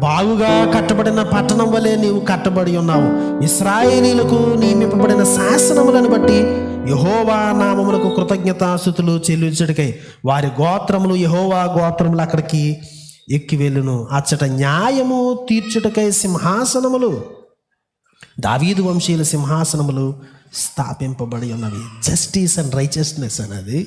బాగుగా కట్టబడిన పట్టణం వలె నీవు కట్టబడి ఉన్నావు. ఇస్రాయేలీలకు నియమింపబడిన శాసనములను బట్టి యహోవా నామములకు కృతజ్ఞతాస్థుతులు చెల్లించడికై వారి గోత్రములు యహోవా గోత్రములు అక్కడికి ఎక్కి వెళ్ళును. అచ్చట న్యాయము తీర్చుటకై సింహాసనములు దావీదు వంశీయుల సింహాసనములు స్థాపింపబడి ఉన్నవి. జస్టిస్ అండ్ రైచస్నెస్ అనేది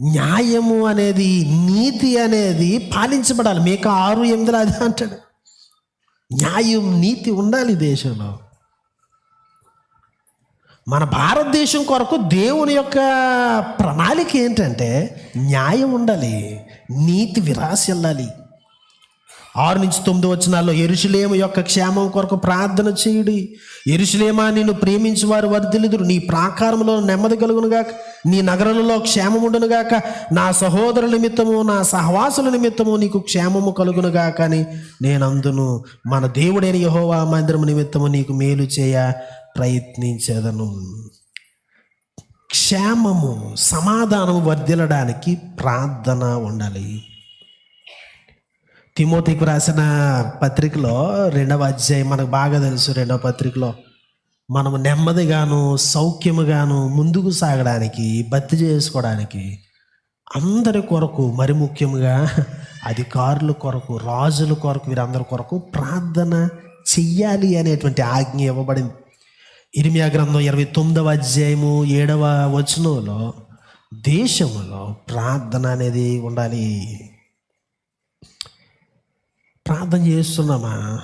న్యాయము అనేది నీతి అనేది పాలించబడాలి. మేక ఆరు ఎనిమిదిలో అదే అంటాడు. న్యాయం నీతి ఉండాలి దేశంలో. మన భారతదేశం కొరకు దేవుని యొక్క ప్రణాళిక ఏంటంటే న్యాయం ఉండాలి నీతి విరాసి వెళ్ళాలి. ఆరు నుంచి తొమ్మిది వచనాల్లో ఎరుషులేము యొక్క క్షేమం కొరకు ప్రార్థన చేయుడి. ఎరుషులేమా నిన్ను ప్రేమించి వారు వర్ధిల్లుదురు. నీ ప్రాకారంలో నెమ్మది కలుగునుగాక నీ నగరంలో క్షేమముండునుగాక నా సహోదరుల నిమిత్తము నా సహవాసుల నిమిత్తము నీకు క్షేమము కలుగునుగాక అని నేను అందును మన దేవుడైన యహోవా మందిరము నిమిత్తము నీకు మేలు చేయ ప్రయత్నించేదను. క్షేమము సమాధానము వర్ధిల్లడానికి ప్రార్థన ఉండాలి. తిమోతికి రాసిన పత్రికలో రెండవ అధ్యాయం మనకు బాగా తెలుసు రెండవ పత్రికలో. మనము నెమ్మదిగాను సౌఖ్యముగాను ముందుకు సాగడానికి భర్తీ చేసుకోవడానికి అందరి కొరకు మరి ముఖ్యంగా అధికారుల కొరకు రాజుల కొరకు వీరందరి కొరకు ప్రార్థన చెయ్యాలి అనేటువంటి ఆజ్ఞ ఇవ్వబడింది. ఇరిమియా గ్రంథం ఇరవై తొమ్మిదవ అధ్యాయము ఏడవ వచనంలో దేశంలో ప్రార్థన అనేది ఉండాలి. ప్రార్థన చేస్తున్నామా?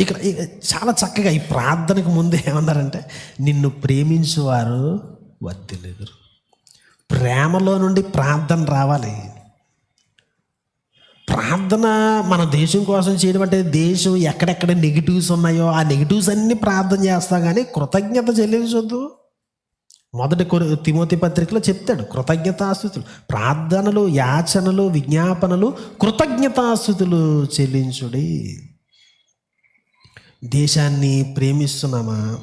ఇక్కడ చాలా చక్కగా ఈ ప్రార్థనకు ముందు ఏమన్నారంటే నిన్ను ప్రేమించేవారు వర్తిలేదు ప్రేమలో నుండి ప్రార్థన రావాలి. ప్రార్థన మన దేశం కోసం చేయడం అంటే దేశం ఎక్కడెక్కడ నెగిటివ్స్ ఉన్నాయో ఆ నెగిటివ్స్ అన్నీ ప్రార్థన చేస్తా కానీ కృతజ్ఞత చెల్లించొద్దు. మొదటి కొరి- తిమోతి పత్రికలో చెప్తాడు కృతజ్ఞతాస్థుతులు ప్రార్థనలు యాచనలు విజ్ఞాపనలు కృతజ్ఞతాస్థుతులు చెల్లించుడి. దేశాన్ని ప్రేమిస్తున్నామా?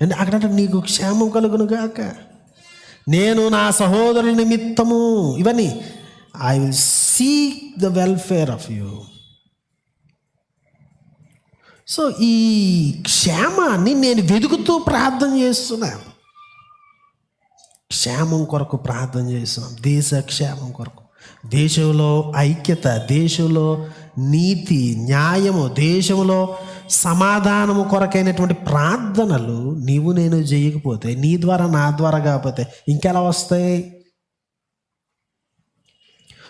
అంటే అక్కడ నీకు క్షేమం కలుగును గాక. నేను నా సహోదరుల నిమిత్తము ఇవన్నీ I will seek the welfare of you so ఈ క్షేమాన్ని నేను వెతుకుతూ ప్రార్థన చేస్తున్నాను. క్షేమం కొరకు ప్రార్థన చేస్తున్నాం. దేశ క్షేమం కొరకు. దేశంలో ఐక్యత దేశంలో నీతి న్యాయము దేశంలో సమాధానము కొరకైనటువంటి ప్రార్థనలు నీవు నేను చేయకపోతే నీ ద్వారా నా ద్వారా కాకపోతే ఇంకెలా వస్తాయి?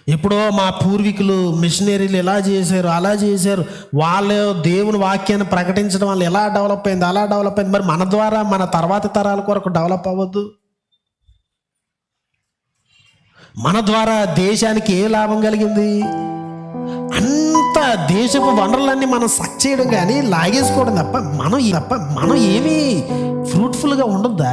ఎప్పుడో మా పూర్వీకులు మిషనరీలు ఎలా చేశారు అలా చేశారు. వాళ్ళు దేవుని వాక్యాన్ని ప్రకటించడం వల్ల ఎలా డెవలప్ అయింది అలా డెవలప్ అయింది. మరి మన ద్వారా మన తర్వాత తరాల కొరకు డెవలప్ అవ్వద్దు. మన ద్వారా దేశానికి ఏ లాభం కలిగింది? అంత దేశపు వనరులన్నీ మనం సక్ చేయడం కానీ లాగేసుకోవడం తప్ప మనం తప్ప మనం ఏమీ ఫ్రూట్ఫుల్గా ఉండొద్దా?